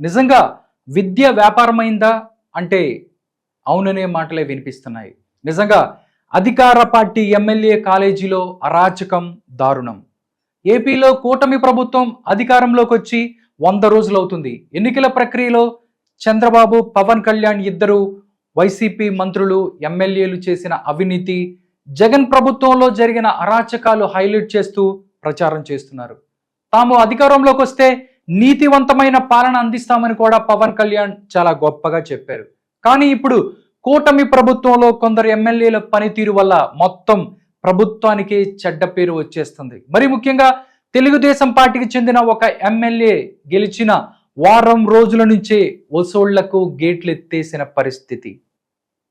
నిజంగా విద్య వ్యాపారమైందా అంటే అవుననే మాటలే వినిపిస్తున్నాయి. నిజంగా అధికార పార్టీ ఎమ్మెల్యే కాలేజీలో అరాచకం దారుణం. ఏపీలో కూటమి ప్రభుత్వం అధికారంలోకి వచ్చి వంద రోజులు అవుతుంది ఎన్నికల ప్రక్రియలో చంద్రబాబు పవన్ కళ్యాణ్ ఇద్దరు వైసీపీ మంత్రులు ఎమ్మెల్యేలు చేసిన అవినీతి జగన్ ప్రభుత్వంలో జరిగిన అరాచకాలు హైలైట్ చేస్తూ ప్రచారం చేస్తున్నారు. తాము అధికారంలోకి వస్తే నీతివంతమైన పాలన అందిస్తామని కూడా పవన్ కళ్యాణ్ చాలా గొప్పగా చెప్పారు. కానీ ఇప్పుడు కూటమి ప్రభుత్వంలో కొందరు ఎమ్మెల్యేల పనితీరు వల్ల మొత్తం ప్రభుత్వానికి చెడ్డ పేరు వచ్చేస్తుంది. మరి ముఖ్యంగా తెలుగుదేశం పార్టీకి చెందిన ఒక ఎమ్మెల్యే గెలిచిన వారం రోజుల నుంచే వసూళ్ళకు గేట్లు ఎత్తేసిన పరిస్థితి.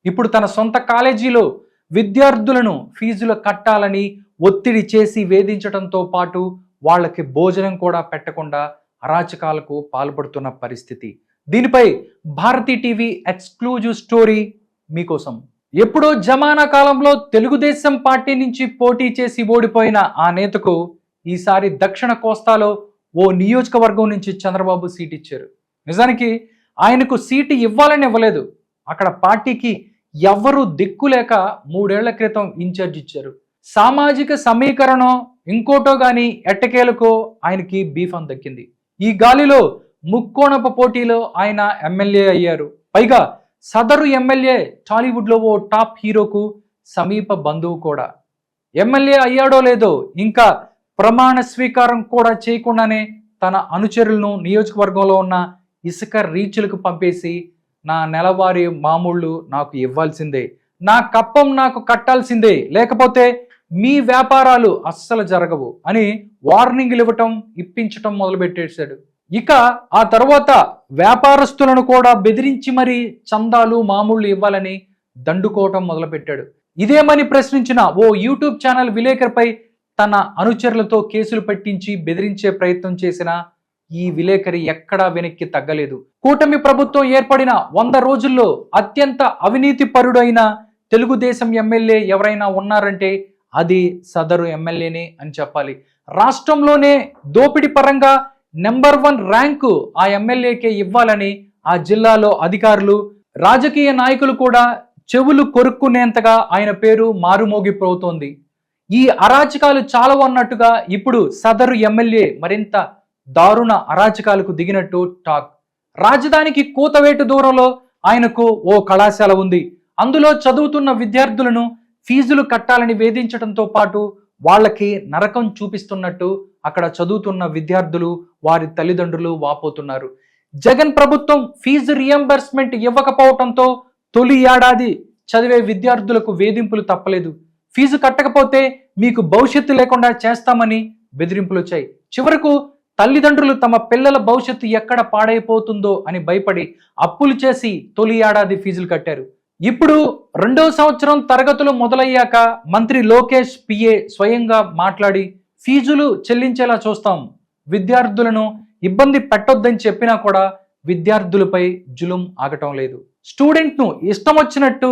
ఇప్పుడు తన సొంత కాలేజీలో విద్యార్థులను ఫీజులు కట్టాలని ఒత్తిడి చేసి వేధించడంతో పాటు వాళ్ళకి భోజనం కూడా పెట్టకుండా అరాచకాలకు పాల్పడుతున్న పరిస్థితి. దీనిపై భారతీ టీవీ ఎక్స్క్లూజివ్ స్టోరీ మీకోసం. ఎప్పుడో జమానా కాలంలో తెలుగుదేశం పార్టీ నుంచి పోటీ చేసి ఓడిపోయిన ఆ నేతకు ఈసారి దక్షిణ కోస్తాలో ఓ నియోజకవర్గం నుంచి చంద్రబాబు సీట్ ఇచ్చారు నిజానికి ఆయనకు సీటు ఇవ్వాలని ఇవ్వలేదు. అక్కడ పార్టీకి ఎవ్వరూ దిక్కులేక మూడేళ్ళ క్రితం ఇన్ఛార్జ్ ఇచ్చారు. సామాజిక సమీకరణం ఇంకోటో గాని ఎట్టకేలకో ఆయనకి బీఫం దక్కింది. ఈ గాలిలో ముక్కోణపు పోటీలో ఆయన ఎమ్మెల్యే అయ్యారు. పైగా సదరు ఎమ్మెల్యే టాలీవుడ్లో ఓ టాప్ హీరోకు సమీప బంధువు కూడా. ఎమ్మెల్యే అయ్యాడో లేదో ఇంకా ప్రమాణ స్వీకారం కూడా చేయకుండానే తన అనుచరులను నియోజకవర్గంలో ఉన్న ఇసుక రీచులకు పంపేసి నా నెలవారీ మామూళ్ళు నాకు ఇవ్వాల్సిందే. నా కప్పం నాకు కట్టాల్సిందే. లేకపోతే మీ వ్యాపారాలు అస్సలు జరగవు అని వార్నింగ్లు ఇవ్వటం ఇప్పించటం మొదలుపెట్టేశాడు. ఇక ఆ తర్వాత వ్యాపారస్తులను కూడా బెదిరించి మరీ చందాలు మామూళ్ళు ఇవ్వాలని దండుకోవటం మొదలుపెట్టాడు. ఇదేమని ప్రశ్నించిన ఓ యూట్యూబ్ ఛానల్ విలేకరిపై తన అనుచరులతో కేసులు పెట్టించి బెదిరించే ప్రయత్నం చేసిన ఈ విలేకరి ఎక్కడా వెనక్కి తగ్గలేదు. కూటమి ప్రభుత్వం ఏర్పడిన వంద రోజుల్లో అత్యంత అవినీతి పరుడైన తెలుగుదేశం ఎమ్మెల్యే ఎవరైనా ఉన్నారంటే అది సదరు ఎమ్మెల్యేనే అని చెప్పాలి. రాష్ట్రంలోనే దోపిడి పరంగా నెంబర్ వన్ ర్యాంకు ఆ ఎమ్మెల్యేకే ఇవ్వాలని ఆ జిల్లాలో అధికారులు రాజకీయ నాయకులు కూడా చెవులు కొరుక్కునేంతగా ఆయన పేరు మారుమోగిపోతోంది ఈ అరాచకాలు చాలవు అన్నట్టుగా ఇప్పుడు సదరు ఎమ్మెల్యే మరింత దారుణ అరాచకాలకు దిగినట్టు టాక్. రాజధానికి కూతవేటు దూరంలో ఆయనకు ఓ కళాశాల ఉంది. అందులో చదువుతున్న విద్యార్థులను ఫీజులు కట్టాలని వేధించడంతో పాటు వాళ్ళకి నరకం చూపిస్తున్నట్టు అక్కడ చదువుతున్న విద్యార్థులు వారి తల్లిదండ్రులు వాపోతున్నారు. జగన్ ప్రభుత్వం ఫీజు రియంబర్స్మెంట్ ఇవ్వకపోవడంతో తొలి ఏడాది చదివే విద్యార్థులకు వేధింపులు తప్పలేదు. ఫీజు కట్టకపోతే మీకు భవిష్యత్తు లేకుండా చేస్తామని బెదిరింపులు వచ్చాయి. చివరకు తల్లిదండ్రులు తమ పిల్లల భవిష్యత్తు ఎక్కడ పాడైపోతుందో అని భయపడి అప్పులు చేసి తొలి ఏడాది ఫీజులు కట్టారు. ఇప్పుడు రెండో సంవత్సరం తరగతులు మొదలయ్యాక మంత్రి లోకేష్ పిఏ స్వయంగా మాట్లాడి ఫీజులు చెల్లించేలా చూస్తాం. విద్యార్థులను ఇబ్బంది పెట్టొద్దని చెప్పినా కూడా విద్యార్థులపై జులుం ఆగటం లేదు. స్టూడెంట్ను ఇష్టం వచ్చినట్టు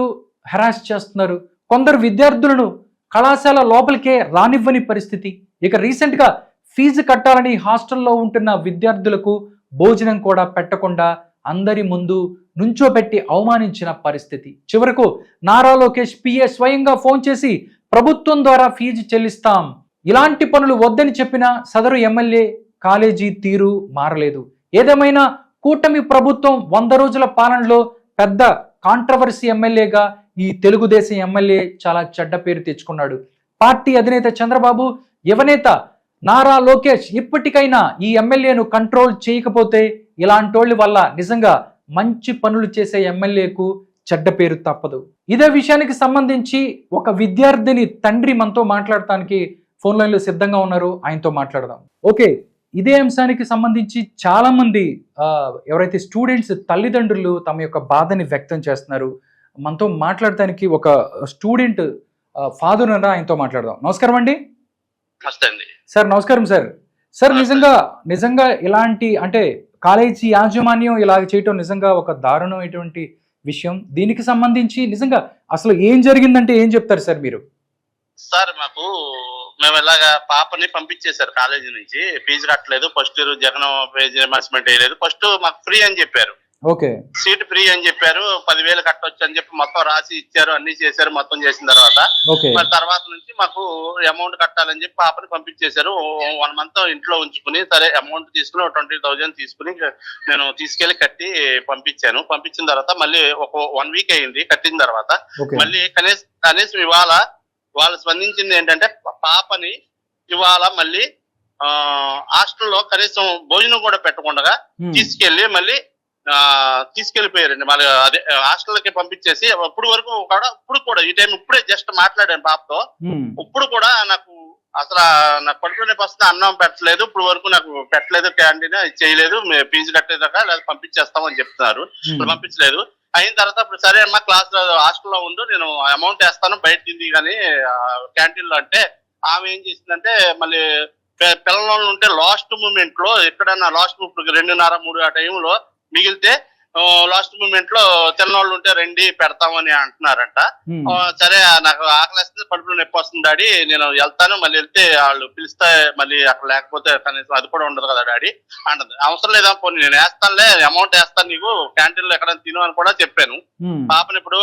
హెరాస్ చేస్తున్నారు. కొందరు విద్యార్థులను కళాశాల లోపలికే రానివ్వని పరిస్థితి. ఇక రీసెంట్గా ఫీజు కట్టాలని హాస్టల్లో ఉంటున్న విద్యార్థులకు భోజనం కూడా పెట్టకుండా అందరి ముందు నుంచోబెట్టి అవమానించిన పరిస్థితి. చివరకు నారా లోకేష్ పిఏ స్వయంగా ఫోన్ చేసి ప్రభుత్వం ద్వారా ఫీజు చెల్లిస్తాం. ఇలాంటి పనులు వద్దని చెప్పిన సదరు ఎమ్మెల్యే కాలేజీ తీరు మారలేదు. ఏదేమైనా కూటమి ప్రభుత్వం వంద రోజుల పాలనలో పెద్ద కాంట్రవర్సీ ఎమ్మెల్యేగా ఈ తెలుగుదేశం ఎమ్మెల్యే చాలా చెడ్డ పేరు తెచ్చుకున్నాడు. పార్టీ అధినేత చంద్రబాబు యువనేత నారా లోకేష్ ఇప్పటికైనా ఈ ఎమ్మెల్యేను కంట్రోల్ చేయకపోతే ఇలాంటోళ్ళ వల్ల నిజంగా మంచి పనులు చేసే ఎమ్మెల్యేకు చెడ్డ పేరు తప్పదు. ఇదే విషయానికి సంబంధించి ఒక విద్యార్థిని తండ్రి మనతో మాట్లాడటానికి ఫోన్ లైన్లో సిద్ధంగా ఉన్నారు. ఆయనతో మాట్లాడదాం. ఓకే ఇదే అంశానికి సంబంధించి చాలా మంది ఆ, ఎవరైతే స్టూడెంట్స్ తల్లిదండ్రులు తమ యొక్క బాధని వ్యక్తం చేస్తున్నారు మనతో మాట్లాడటానికి ఒక స్టూడెంట్ ఫాదర్ ఉన్నారా? ఆయనతో మాట్లాడదాం. నమస్కారం అండి. నమస్తే అండి. సార్ నమస్కారం సార్. సార్ నిజంగా నిజంగా ఇలాంటి అంటే కాలేజీ యాజమాన్యం ఇలాగ చేయటం నిజంగా ఒక దారుణమైనటువంటి విషయం. దీనికి సంబంధించి నిజంగా అసలు ఏం జరిగిందంటే ఏం చెప్తారు సార్ మీరు? సార్ మాకు మేము ఇలాగా పాపని పంపించేశారు కాలేజీ నుంచి. ఫీజు కట్టలేదు. First year Jagan fees reimbursement వేయలేదు. ఫస్ట్ మాకు ఫ్రీ అని చెప్పారు. ఓకే. సీట్ ఫ్రీ అని చెప్పారు పదివేలు కట్టొచ్చు అని చెప్పి మొత్తం రాసి ఇచ్చారు అన్ని చేశారు మొత్తం చేసిన తర్వాత. మరి తర్వాత నుంచి మాకు అమౌంట్ కట్టాలని చెప్పి పాపని పంపించేశారు. వన్ మంత్ ఇంట్లో ఉంచుకుని సరే అమౌంట్ తీసుకుని ట్వంటీ థౌజండ్ తీసుకుని నేను తీసుకెళ్ళి కట్టి పంపించాను. పంపించిన తర్వాత మళ్ళీ ఒక వన్ వీక్ అయింది కట్టిన తర్వాత. మళ్ళీ కనీసం కనీసం ఇవాళ వాళ్ళు స్పందించింది ఏంటంటే పాపని ఇవాళ మళ్ళీ ఆ హాస్టల్లో కనీసం భోజనం కూడా పెట్టకుండా తీసుకెళ్ళి మళ్ళీ తీసుకెళ్ళిపోయారండి మళ్ళీ అదే హాస్టల్కి పంపించేసి అప్పుడు వరకు కూడా ఇప్పుడు కూడా ఈ టైం ఇప్పుడే జస్ట్ మాట్లాడాను పాపతో. ఇప్పుడు కూడా నాకు అసలు నాకు పడుకునే వస్తే అన్నం పెట్టలేదు. ఇప్పుడు వరకు నాకు పెట్టలేదు క్యాంటీన్ చేయలేదు. ఫీజు కట్టేదాకా లేదా పంపించేస్తామని చెప్తున్నారు. పంపించలేదు. అయిన తర్వాత ఇప్పుడు సరే అమ్మా క్లాస్ హాస్టల్లో ఉండు నేను అమౌంట్ వేస్తాను బయట తింది కానీ క్యాంటీన్లో అంటే ఆమె ఏం చేసిందంటే మళ్ళీ పిల్లలు ఉంటే లాస్ట్ మూమెంట్లో ఎక్కడన్నా లాస్ట్ ఇప్పుడు రెండున్నర మూడు ఆ టైంలో మిగిలితే లాస్ట్ మూమెంట్లో తిన్నోళ్ళు ఉంటే రండి పెడతామని అంటున్నారంట. సరే నాకు ఆకలిస్తే కడుపులో నొప్పి వస్తుంది డాడీ నేను వెళ్తాను మళ్ళీ వెళ్తే వాళ్ళు పిలిస్తే మళ్ళీ అక్కడ లేకపోతే కనీసం అది కూడా ఉండదు కదా డాడీ అంటది. అవసరం లేదా పోనీ నేను వేస్తానులే అమౌంట్ వేస్తాను నీకు క్యాంటీన్లో ఎక్కడ తిను అని కూడా చెప్పాను. పాపని ఇప్పుడు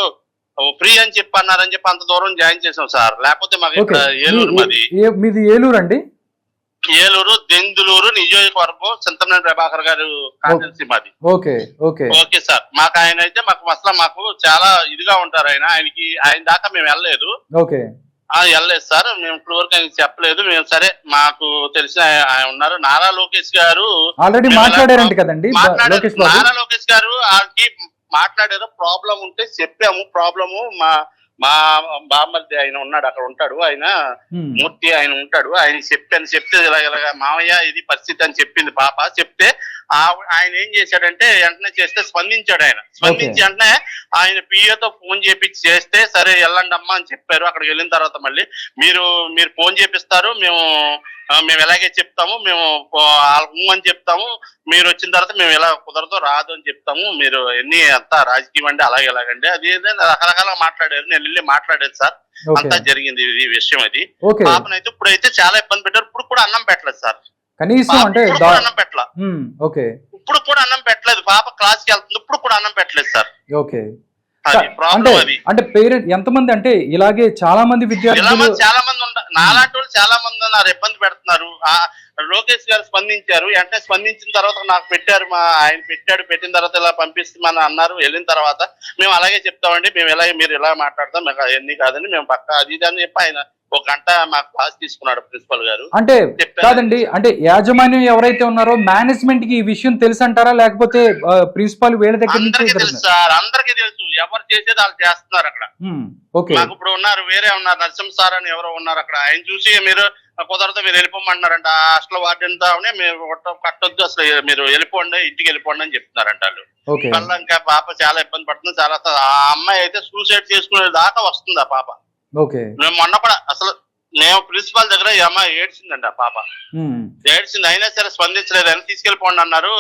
ఫ్రీ అని చెప్పి అన్నారని చెప్పి అంత దూరం జాయిన్ చేసాం సార్. లేకపోతే మాకు ఇక్కడ ఏలూరు మాది. మీది ఏలూరు అండి ఏలూరు దెందులూరు నియోజకవర్గం చింతమనేని ప్రభాకర్ గారు కాన్స్టిట్యున్సీ మాది ఓకే ఓకే. Okay sir. మాకు ఆయన అయితే మాకు అసలు మాకు చాలా ఇదిగా ఉంటారు ఆయన. ఆయనకి ఆయన దాకా మేము వెళ్ళలేదు. ఓకే. ఆ వెళ్ళలేదు సార్. మేము ఇప్పుడు వరకు ఆయనకి చెప్పలేదు. మేము సరే మాకు తెలిసిన ఆయన- ఆయన ఉన్నారు. నారా లోకేష్ గారు ఆల్రెడీ మాట్లాడారంట కదండి నారా లోకేష్ గారు ఆయనకి మాట్లాడారు ప్రాబ్లం ఉంటే చెప్పాము. ప్రాబ్లము మా మా బామ్మర్ది ఆయన ఉన్నాడు అక్కడ ఉంటాడు. ఆయన మూర్తి ఆయన ఉంటాడు. ఆయన చెప్పాను చెప్తే ఇలా ఇలాగా మామయ్య ఇది పరిస్థితి అని చెప్పింది పాప. చెప్తే ఆ- ఆయన ఏం చేశాడంటే వెంటనే చేస్తే స్పందించాడు ఆయన. స్పందించి వెంటనే ఆయన పిఏతో ఫోన్ చేపించి చేస్తే సరే వెళ్ళండి అమ్మా అని చెప్పారు. అక్కడికి వెళ్ళిన తర్వాత మళ్ళీ మీరు మీరు ఫోన్ చేపిస్తారు మేము మేము ఎలాగే చెప్తాము మేము అని చెప్తాము మీరు వచ్చిన తర్వాత మేము ఎలా కుదరదో రాదు అని చెప్తాము మీరు ఎన్ని అంతా రాజకీయం అండి అలాగే ఎలాగండి అది ఏదైనా రకరకాల మాట్లాడారు నేను వెళ్ళి మాట్లాడేది సార్ అంతా జరిగింది ఇది విషయం అది. పాపనైతే ఇప్పుడైతే చాలా ఇబ్బంది పెట్టారు ఇప్పుడు కూడా అన్నం పెట్టలేదు సార్. కనీసం అంటే అన్నం పెట్టలా. ఓకే. ఇప్పుడు కూడా అన్నం పెట్టలేదు పాప క్లాస్కి వెళ్తుంది ఇప్పుడు కూడా అన్నం పెట్టలేదు సార్. ఓకే. అంటే అంటే పేరెంట్ ఎంతమంది అంటే ఇలాగే చాలా మంది ఇలా విద్యార్థులు చాలా మంది నాలాంటి వాళ్ళు చాలా మంది ఉన్నారు ఇబ్బంది పెడుతున్నారు. ఆ లోకేష్ గారు స్పందించారు. వెంటనే స్పందించిన తర్వాత నాకు పెట్టారు మా ఆయన పెట్టాడు. పెట్టిన తర్వాత ఇలా పంపిస్తామని అన్నారు. వెళ్ళిన తర్వాత మేము అలాగే చెప్తామండి. మేము ఇలాగే మీరు ఇలా మాట్లాడతాం మాకు అవన్నీ కాదండి. మేము పక్క అది ఇది అని చెప్పి ఆయన ఒక గంట మాకు క్లాస్ తీసుకున్నాడు ప్రిన్సిపల్ గారు. అంటే. కాదండి. అంటే యాజమాన్యం ఎవరైతే ఉన్నారో మేనేజ్మెంట్కి ఈ విషయం తెలుసు అంటారా లేకపోతే ప్రిన్సిపాల్ వీళ్ళ దగ్గర నుంచి అందరికీ తెలుసు? సార్. అందరికీ తెలుసు. ఎవరు చేసేది వాళ్ళు చేస్తున్నారు అక్కడ. ఓకే. మాకు ఇప్పుడు ఉన్నారు. వేరే ఉన్నారు. నరసింహ సార్ అని ఎవరో ఉన్నారు అక్కడ. ఆయన చూసి మీరు కుదరదు మీరు వెళ్ళిపోమంటున్నారంట. హాస్టల్ వార్డెన్ దానే మీరు కొట్ట- కట్టొద్దు అసలు. మీరు వెళ్ళిపోండి ఇంటికి వెళ్ళిపోండి అని చెప్తున్నారంట వాళ్ళు. మళ్ళీ ఇంకా పాప చాలా ఇబ్బంది పడుతుంది. చాలా ఆ అమ్మాయి అయితే సూసైడ్ చేసుకునే దాకా వస్తుంది ఆ పాప. మేము మొన్న కూడా అసలు మేము ప్రిన్సిపాల్ దగ్గర ఈ అమ్మాయి ఏడ్చిందండి ఆ పాప. ఏడ్చింది అయినా సరే స్పందించలేదు. అని తీసుకెళ్ళిపోండి అన్నారు.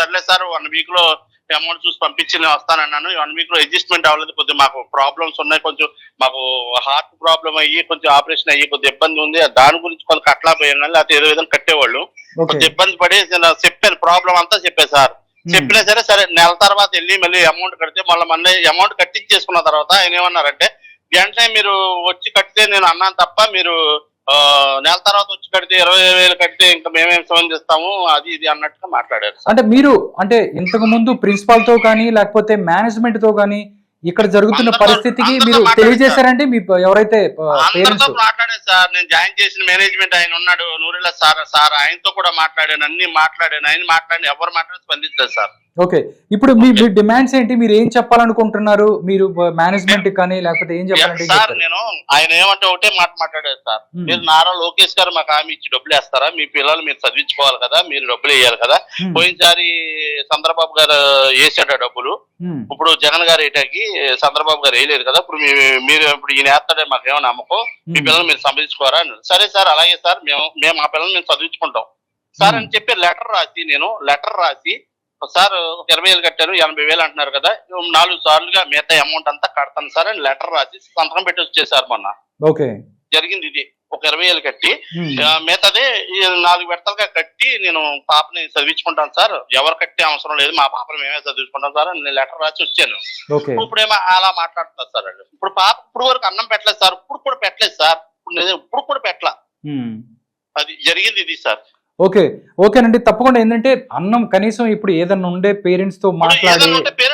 సర్లే సార్ వన్ వీక్లో అమౌంట్ చూసి పంపించి నేను వస్తానన్నాను. వన్ వీక్లో అడ్జస్ట్మెంట్ అవ్వలేదు. కొద్దిగా మాకు ప్రాబ్లమ్స్ ఉన్నాయి. కొంచెం మాకు హార్ట్ ప్రాబ్లం అయ్యి కొంచెం ఆపరేషన్ అయ్యి కొద్దిగా ఇబ్బంది ఉంది. దాని గురించి కొంత కట్లా పోయాం. కానీ లేకపోతే ఏదో విధంగా కట్టేవాళ్ళు. కొంచెం ఇబ్బంది పడి నేను చెప్పాను. ప్రాబ్లం అంతా చెప్పాను సార్. చెప్పినా సరే సరే నెల తర్వాత వెళ్ళి మళ్ళీ అమౌంట్ కడితే మళ్ళీ మళ్ళీ అమౌంట్ కట్టించేసుకున్న తర్వాత ఆయన ఏమన్నారంటే వెంటనే మీరు వచ్చి కడితే నేను అన్నాను తప్ప మీరు నెల తర్వాత వచ్చి కడితే ఇరవై వేలు కడితే ఇంకా మేమేం స్పందిస్తాము అది ఇది అన్నట్టుగా మాట్లాడారు అంటే మీరు అంటే ఇంతకు ముందు ప్రిన్సిపాల్తో కానీ లేకపోతే మేనేజ్మెంట్తో కానీ ఇక్కడ జరుగుతున్న పరిస్థితికి మీరు మాట్లాడారు తెలియజేశారంటే మీ ఎవరైతే అందరితో మాట్లాడాను సార్. నేను జాయిన్ చేసిన మేనేజ్మెంట్ ఆయన ఉన్నాడు నూరిల్లా సార్ సార్ ఆయనతో కూడా మాట్లాడాను అన్ని మాట్లాడాను ఆయన మాట్లాడి ఎవరు మాట్లాడి స్పందించలేదు సార్. ఓకే. ఇప్పుడు మీ మీ డిమాండ్స్ ఏంటి? మీరు ఏం చెప్పాలనుకుంటున్నారు? మీరు మేనేజ్మెంట్ కానీ లేకపోతే ఏం చెప్పాలంటే సార్? నేను ఆయన ఏమంటే ఒకటే మాట మాట్లాడారు సార్. మీరు నారా లోకేష్ గారు మాకు హామీ ఇచ్చి డబ్బులు వేస్తారా? మీ పిల్లలు మీరు చదివించుకోవాలి కదా మీరు డబ్బులు వేయాలి కదా. పోయినసారి చంద్రబాబు గారు వేసాడు ఆ డబ్బులు. ఇప్పుడు జగన్ గారు వేయటానికి చంద్రబాబు గారు వేయలేదు కదా. ఇప్పుడు మీరు ఇప్పుడు ఈయన వేస్తాడే మాకు ఏమో నమ్మకం. మీ పిల్లలు మీరు అన్నారు. సరే సార్ అలాగే సార్. మేము మేము మా పిల్లలు మేము చదివించుకుంటాం. సార్ అని చెప్పి లెటర్ రాసి నేను లెటర్ రాసి సార్ ఒక ఇరవై వేలు కట్టారు ఎనభై వేలు అంటున్నారు కదా నాలుగు సార్లుగా మిగతా అమౌంట్ అంతా కడతాను సార్ అని లెటర్ రాసి సంతకం పెట్టి వచ్చేసారు మొన్న. ఓకే. జరిగింది ఇది. ఒక ఇరవై వేలు కట్టి మిగతాది ఈ నాలుగు విడతలుగా కట్టి నేను పాపని చదివించుకుంటాను సార్. ఎవరు కట్టే అవసరం లేదు మా పాపని మేమే చదివించుకుంటాం సార్ అని నేను లెటర్ రాసి వచ్చాను. ఇప్పుడేమో అలా మాట్లాడుతున్నారు సార్ వాళ్ళు. ఇప్పుడు పాప ఇప్పుడు వరకు అన్నం పెట్టలేదు సార్ ఇప్పుడు కూడా పెట్టలేదు సార్. ఇప్పుడు కూడా పెట్టలా. అది జరిగింది ఇది సార్. ఓకే ఓకేనండి. తప్పకుండా ఏంటంటే అన్నం కనీసం ఇప్పుడు ఏదన్నా ఉండే పేరెంట్స్తో మాట్లాడి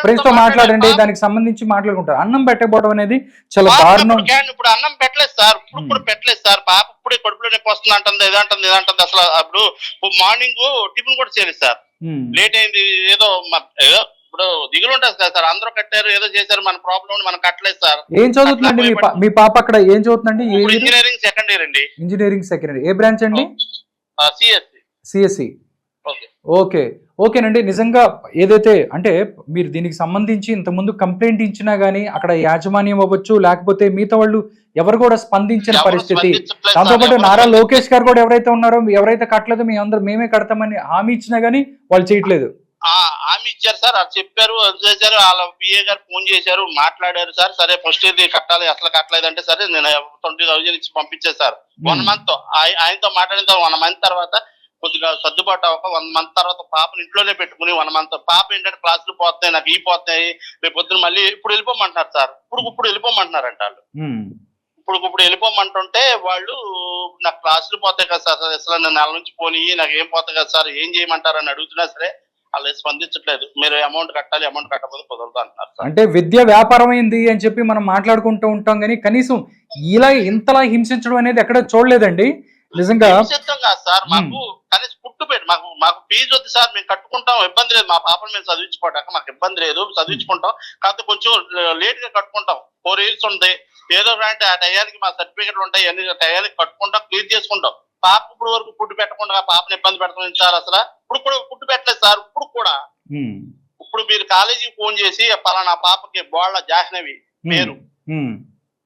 ఫ్రెండ్స్తో మాట్లాడండి మాట్లాడి దానికి సంబంధించి మాట్లాడుకుంటారు. అన్నం పెట్టకపోవడం అనేది చాలా దారుణం. ఇప్పుడు అన్నం పెట్టలేదు సార్. ఇప్పుడు పెట్టలేదు సార్. పాప ఇప్పుడే కడుపులో నొప్పి వస్తుంది అంటుంది ఇదంటుంది ఇదంటుంది అసలు అప్పుడు మార్నింగ్ టిఫిన్ కూడా చేయలేదు సార్. లేట్ అయింది ఏదో ఏదో ఇప్పుడు దిగులు ఉంటుంది కదా సార్. అందరూ కట్టారు ఏదో చేశారు మన ప్రాబ్లం మనం కట్టలేదు సార్. ఏం చదువుతుందండి మీ పాప అక్కడ ఏం చదువుతుందండి? ఇంజనీరింగ్ సెకండ్ ఇయర్ అండి. ఇంజనీరింగ్ సెకండ్ ఏ బ్రాంచ్ అండి? CSC CSC okay. ఓకే. ఓకేనండి. నిజంగా ఏదైతే అంటే మీరు దీనికి సంబంధించి ఇంతకుముందు కంప్లైంట్ ఇచ్చినా గానీ అక్కడ యాజమాన్యం అవ్వచ్చు లేకపోతే మిగతా వాళ్ళు ఎవరు కూడా స్పందించిన పరిస్థితి. దాంతోపాటు నారా లోకేష్ గారు కూడా ఎవరైతే ఉన్నారో ఎవరైతే కట్టలేదో మీ అందరూ మేమే కడతామని హామీ ఇచ్చినా గానీ వాళ్ళు చేయట్లేదు. ఆ, హామీ ఇచ్చారు సార్. అది చెప్పారు అది చేశారు. వాళ్ళ పిఏ గారు ఫోన్ చేశారు మాట్లాడారు సార్. సరే ఫస్ట్ ఇది కట్టాలి అసలు కట్టలేదంటే సరే నేను ట్వంటీ థౌజండ్ ఇచ్చి పంపించాను సార్ వన్ మంత్ ఆయనతో మాట్లాడిన తర్వాత వన్ మంత్ తర్వాత కొద్దిగా సర్దుబాటు అవ్వక వన్ మంత్ తర్వాత పాపని ఇంట్లోనే పెట్టుకుని వన్ మంత్ పాప ఏంటంటే క్లాసులు పోతున్నాయి నాకు ఈ పోతున్నాయి రేపు పొద్దున మళ్ళీ ఇప్పుడు వెళ్ళిపోమంటున్నారు సార్. ఇప్పుడు ఇప్పుడు వెళ్ళిపోమంటున్నారంట వాళ్ళు. ఇప్పుడు ఇప్పుడు వెళ్ళిపోమంటుంటే వాళ్ళు నాకు క్లాసులు పోతాయి కదా సార్ అసలు నేను నెల నుంచి పోనీ నాకు ఏం పోతాయి కదా సార్ ఏం చేయమంటారని అడుగుతున్నా సరే వాళ్ళు స్పందించట్లేదు. మీరు అమౌంట్ కట్టాలి అమౌంట్ కట్టకపోతే కుదరదు అంటున్నారు సార్. అంటే విద్య వ్యాపారమైంది అని చెప్పి మనం మాట్లాడుకుంటూ ఉంటాం కానీ కనీసం ఇలా ఇంతలా హింసించడం అనేది ఎక్కడ చూడలేదండి. నిజంగా సార్ మాకు కనీసం పుట్టు పెట్టి మాకు మాకు ఫీజు వద్దు సార్ మేము కట్టుకుంటాం ఇబ్బంది లేదు. మా పాపను మేము చదివించుకోవడానికి మాకు ఇబ్బంది లేదు. చదివించుకుంటాం. కాకపోతే కొంచెం లేట్గా కట్టుకుంటాం. ఫోర్ ఇయర్స్ ఉంది. ఏదో అంటే ఆ టయానికి మా సర్టిఫికెట్లు ఉంటాయి అన్ని టయానికి కట్టుకుంటాం క్లియర్ చేసుకుంటాం. పాప ఇప్పుడు వరకు ఫుడ్ పెట్టకుండా పాపను ఇబ్బంది పెడతాం సార్ అసలు. ఇప్పుడు కూడా ఫుడ్ పెట్టలేదు సార్ ఇప్పుడు కూడా. ఇప్పుడు మీరు కాలేజీకి ఫోన్ చేసి పలానా పాపకి బోళ్ళ జాహ్నవి పేరు.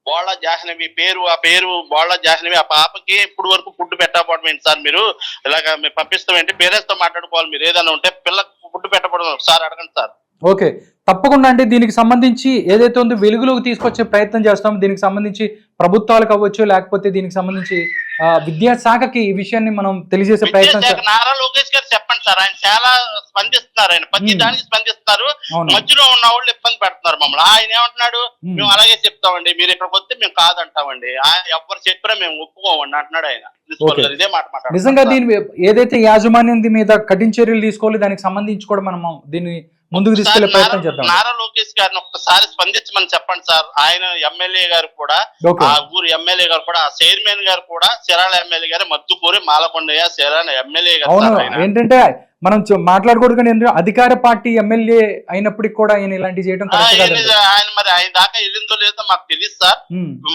బోళ్ళ జాహ్నవి పేరు ఆ పేరు బోళ్ళ జాహ్నవి ఆ పాపకి ఇప్పుడు వరకు ఫుడ్ పెట్టకపోవడం ఏంటి సార్ మీరు? ఇలాగ మీరు పంపిస్తాం ఏంటి పేరెంట్స్తో మాట్లాడుకోవాలి మీరు. ఏదైనా ఉంటే పిల్లలకు ఫుడ్ పెట్టకపోవడం సార్ అడగండి సార్. ఓకే. తప్పకుండా అండి. దీనికి సంబంధించి ఏదైతే ఉందో వెలుగులోకి తీసుకొచ్చే ప్రయత్నం చేస్తాం. దీనికి సంబంధించి ప్రభుత్వాలకు అవ్వచ్చు లేకపోతే దీనికి సంబంధించి ఆ, విద్యాశాఖకి ఈ విషయాన్ని మనం తెలియజేసే ప్రయత్నం నారా లోకేష్ గారు చెప్పండి సార్. ఆయన చాలా స్పందిస్తున్నారు. ఆయన ప్రతి. దానికి స్పందిస్తున్నారు. మధ్యలో ఉన్న వాళ్ళు ఇబ్బంది పెడుతున్నారు మమ్మల్ని. ఆయన ఏమంటున్నాడు? మేము. అలాగే చెప్తామండి. మీరు ఇక్కడికి వస్తే మేము కాదంటామండి. ఆయన ఎవరు చెప్పినా మేము ఒప్పుకోమండి అంటున్నాడు ఆయన. ఇదే మాట నిజంగా. దీని ఏదైతే యాజమాన్యం మీద కఠిన చర్యలు తీసుకోవాలి దానికి సంబంధించి కూడా మనం దీన్ని ముందుకు తీసుకెళ్ళే ప్రయత్నం చేద్దాం. నారా లోకేష్ గారిని ఒక్కసారి స్పందించమని చెప్పండి సార్. ఆయన ఎమ్మెల్యే గారు కూడా ఆ ఊరు ఎమ్మెల్యే గారు కూడా ఆ చైర్మన్ గారు కూడా సిరాల ఎమ్మెల్యే గారు మద్దుకూరి మాలకొండయ్య సిరాల ఎమ్మెల్యే గారు. ఏంటంటే మనం మాట్లాడకూడదు కానీ అధికార పార్టీ ఎమ్మెల్యే అయినప్పటికీ కూడా ఆయన ఇలాంటివి చేయడం ఆయన మరి ఆయన దాకా వెళ్ళిందో లేదో మాకు తెలియదు సార్.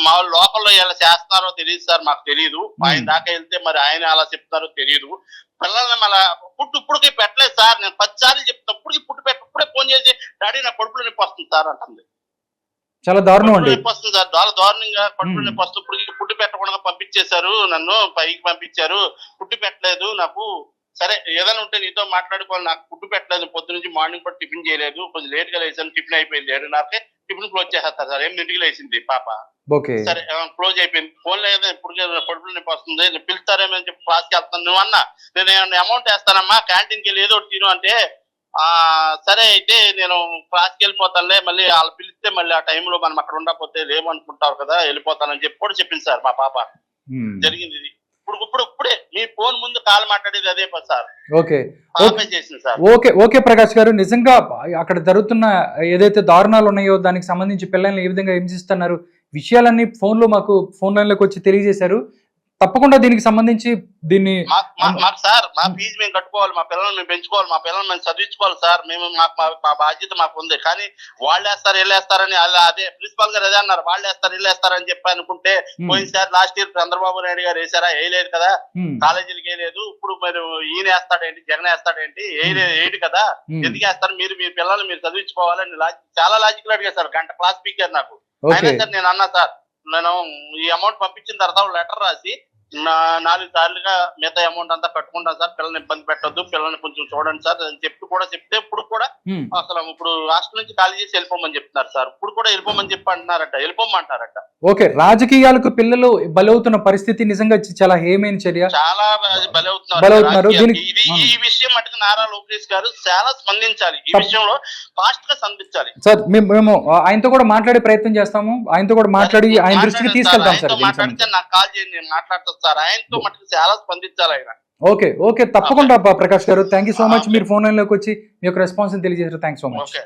మా లోకల్లో ఎలా చేస్తున్నారో తెలియదు సార్ మాకు తెలియదు. ఆయన దాకా వెళ్తే మరి ఆయన అలా చెప్తారో తెలియదు పిల్లల్ని మన పుట్టు ఇప్పుడుకి పెట్టలేదు సార్. నేను పదిసార్లు చెప్తా ఇప్పటికి పుట్టు పెట్ట ఇప్పుడే ఫోన్ చేసి డాడీ నా కడుపులో నొప్పి వస్తుంది సార్ అంటుంది. చాలా దారుణం అండి. వస్తుంది సార్. చాలా దారుణంగా కడుపులో. నొప్పి వస్తుంది. ఇప్పుడు పుట్టి పెట్టకుండా పంపించేశారు. నన్ను పైకి పంపించారు. పుట్టి పెట్టలేదు. నాకు సరే ఏదైనా ఉంటే నీతో మాట్లాడుకోవాలి. నాకు ఫుడ్ పెట్టలేదు. పొద్దు నుంచి మార్నింగ్ కూడా టిఫిన్ చేయలేదు. కొంచెం లేట్గా లేచాను. టిఫిన్ అయిపోయింది. ఏడున్నరకే టిఫిన్ క్లోజ్ చేసేస్తారు సార్. ఎనిమిదింటికి లేచింది పాప. సరే క్లోజ్ అయిపోయింది. ఫోన్ లేదా ఇప్పుడు కడుపులో నొప్పి వస్తుంది పిలుస్తారేమో అని చెప్పి క్లాస్కి వెళ్తాను. నువ్వు అన్నా నేను ఏమన్నా అమౌంట్ వేస్తానమ్మా క్యాంటీన్కి వెళ్ళి ఏదో ఒకటి తిను అంటే ఆ సరే అయితే నేను క్లాస్కి వెళ్ళిపోతానులే మళ్ళీ వాళ్ళు పిలిస్తే మళ్ళీ ఆ టైంలో మనం అక్కడ ఉండకపోతే లేమనుకుంటారు కదా వెళ్ళిపోతానని చెప్పి కూడా చెప్పింది సార్ మా పాప. జరిగింది ఇది. ఇప్పుడు ఇప్పుడు ఇప్పుడే మీ ఫోన్ ముందు కాల్ మాట్లాడేది అదే సార్. ఓకే. పాపే చేసింది sir. Okay okay Prakash garu నిజంగా అక్కడ జరుగుతున్న ఏదైతే దారుణాలు ఉన్నాయో దానికి సంబంధించి పిల్లల్ని ఏ విధంగా హింసిస్తున్నారు విషయాలన్నీ ఫోన్లో మాకు ఫోన్ లైన్లోకి వచ్చి తెలియజేశారు. తప్పకుండా దీనికి సంబంధించి దీన్ని మాకు సార్ మా ఫీజు మేము కట్టుకోవాలి మా పిల్లల్ని మేము పెంచుకోవాలి మా పిల్లల్ని మేము చదివించుకోవాలి సార్. మేము మా- బాధ్యత మాకు ఉంది. కానీ వాళ్ళు వేస్తారు వెళ్ళేస్తారని అలా అదే ప్రిన్సిపాల్ గారు అదే అన్నారు. వాళ్ళు వేస్తారు వెళ్ళేస్తారని చెప్పి అనుకుంటే పోయినసారి లాస్ట్ ఇయర్ చంద్రబాబు నాయుడు గారు వేసారా వేయలేదు కదా. కాలేజీలకి వేయలేదు. ఇప్పుడు మరి ఈయన వేస్తాడేంటి జగన్ వేస్తాడేంటి? వేయలేదు వేయడు కదా. ఎందుకు వేస్తారు? మీరు మీ పిల్లల్ని మీరు చదివించుకోవాలని చాలా లాజికల్ అడిగారు సార్. గంట క్లాస్ స్పీకర్ నాకు. ఓకే సార్ నేను అన్నా సార్ నేను ఈ అమౌంట్ పంపించిన తర్వాత లెటర్ రాసి నా- నాలుగు సార్లుగా మిగతా అమౌంట్ అంతా కట్టుకుంటాను సార్. పిల్లల్ని ఇబ్బంది పెట్టొద్దు పిల్లల్ని కొంచెం చూడండి సార్. అని చెప్పి కూడా చెప్తే ఇప్పుడు కూడా. అసలు ఇప్పుడు హాస్టల్ నుంచి ఖాళీ చేసి వెళ్ళిపోమని చెప్తున్నారు సార్. ఇప్పుడు కూడా వెళ్ళిపోమని చెప్పి అంటున్నారట వెళ్ళిపోమంటారట. ఓకే రాజకీయాలకు పిల్లలు బలవుతున్న పరిస్థితి నిజంగా చాలా హేమైన చర్య? చాలా బలవుతున్నారు ఈ విషయం మటుకు నారా లోకేష్ గారు చాలా స్పందించాలి. ఈ విషయంలో ఫాస్ట్గా స్పందించాలి. సార్ మేము ఆయనతో కూడా మాట్లాడే ప్రయత్నం చేస్తాము. ఆయనతో కూడా మాట్లాడి ఆయన దృష్టికి తీసుకెళ్తాం సార్ మాట్లాడితే. నాకు కాల్ చేయండి. నేను మాట్లాడతాను సార్. ఆయనతో మటుకు చాలా స్పందించాలి ఆయన. Okay okay. తప్పకుండా ప్రకాష్ గారు. థ్యాంక్ యూ సో మచ్ మీరు ఫోన్ లైన్లోకి వచ్చి మీ యొక్క రెస్పాన్స్ తెలియజేశారు. Thanks so much